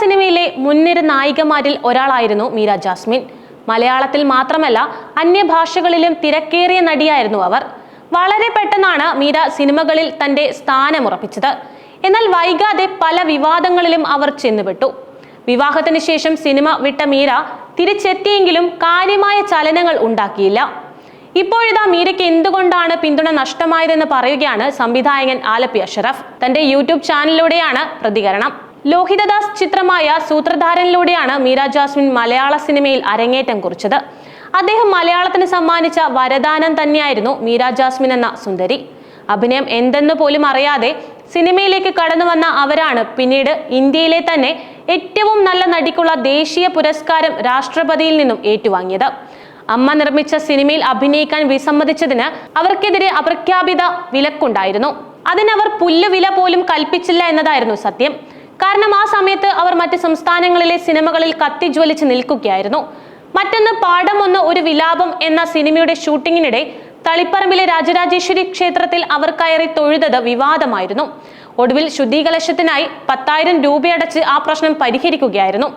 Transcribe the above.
സിനിമയിലെ മുൻനിര നായികമാരിൽ ഒരാളായിരുന്നു മീര ജാസ്മിൻ. മലയാളത്തിൽ മാത്രമല്ല അന്യഭാഷകളിലും തിരക്കേറിയ നടിയായിരുന്നു അവർ. വളരെ പെട്ടെന്നാണ് മീര സിനിമകളിൽ തന്റെ സ്ഥാനമുറപ്പിച്ചത്. എന്നാൽ വൈകാതെ പല വിവാദങ്ങളിലും അവർ ചെന്നുപെട്ടു. വിവാഹത്തിന് ശേഷം സിനിമ വിട്ട മീര തിരിച്ചെത്തിയെങ്കിലും കാര്യമായ ചലനങ്ങൾ ഉണ്ടാക്കിയില്ല. ഇപ്പോഴിതാ മീരയ്ക്ക് എന്തുകൊണ്ടാണ് പിന്തുണ നഷ്ടമായതെന്ന് പറയുകയാണ് സംവിധായകൻ ആലപ്പി അഷറഫ്. തന്റെ യൂട്യൂബ് ചാനലിലൂടെയാണ് പ്രതികരണം. ലോഹിതദാസ് ചിത്രമായ സൂത്രധാരനിലൂടെയാണ് മീര ജാസ്മിൻ മലയാള സിനിമയിൽ അരങ്ങേറ്റം കുറിച്ചത്. അദ്ദേഹം മലയാളത്തിന് സമ്മാനിച്ച വരദാനം തന്നെയായിരുന്നു മീര ജാസ്മിൻ എന്ന സുന്ദരി. അഭിനയം എന്തെന്ന് പോലും അറിയാതെ സിനിമയിലേക്ക് കടന്നു വന്ന അവരാണ് പിന്നീട് ഇന്ത്യയിലെ തന്നെ ഏറ്റവും നല്ല നടിക്കുള്ള ദേശീയ പുരസ്കാരം രാഷ്ട്രപതിയിൽ നിന്നും ഏറ്റുവാങ്ങിയത്. അമ്മ നിർമ്മിച്ച സിനിമയിൽ അഭിനയിക്കാൻ വിസമ്മതിച്ചതിന് അവർക്കെതിരെ അപ്രഖ്യാപിത വിലക്കുണ്ടായിരുന്നു. അതിനവർ പുല്ലുവില പോലും കൽപ്പിച്ചില്ല എന്നതായിരുന്നു സത്യം. കാരണം ആ സമയത്ത് അവർ മറ്റ് സംസ്ഥാനങ്ങളിലെ സിനിമകളിൽ കത്തിജ്വലിച്ച് നിൽക്കുകയായിരുന്നു. മറ്റൊന്ന് പാഠം ഒന്ന് ഒരു വിലാപം എന്ന സിനിമയുടെ ഷൂട്ടിങ്ങിനിടെ തളിപ്പറമ്പിലെ രാജരാജേശ്വരി ക്ഷേത്രത്തിൽ അവർ കയറി തൊഴുതത് വിവാദമായിരുന്നു. ഒടുവിൽ ശുദ്ധീകലശത്തിനായി പത്തായിരം രൂപയടച്ച് ആ പ്രശ്നം പരിഹരിക്കുകയായിരുന്നു.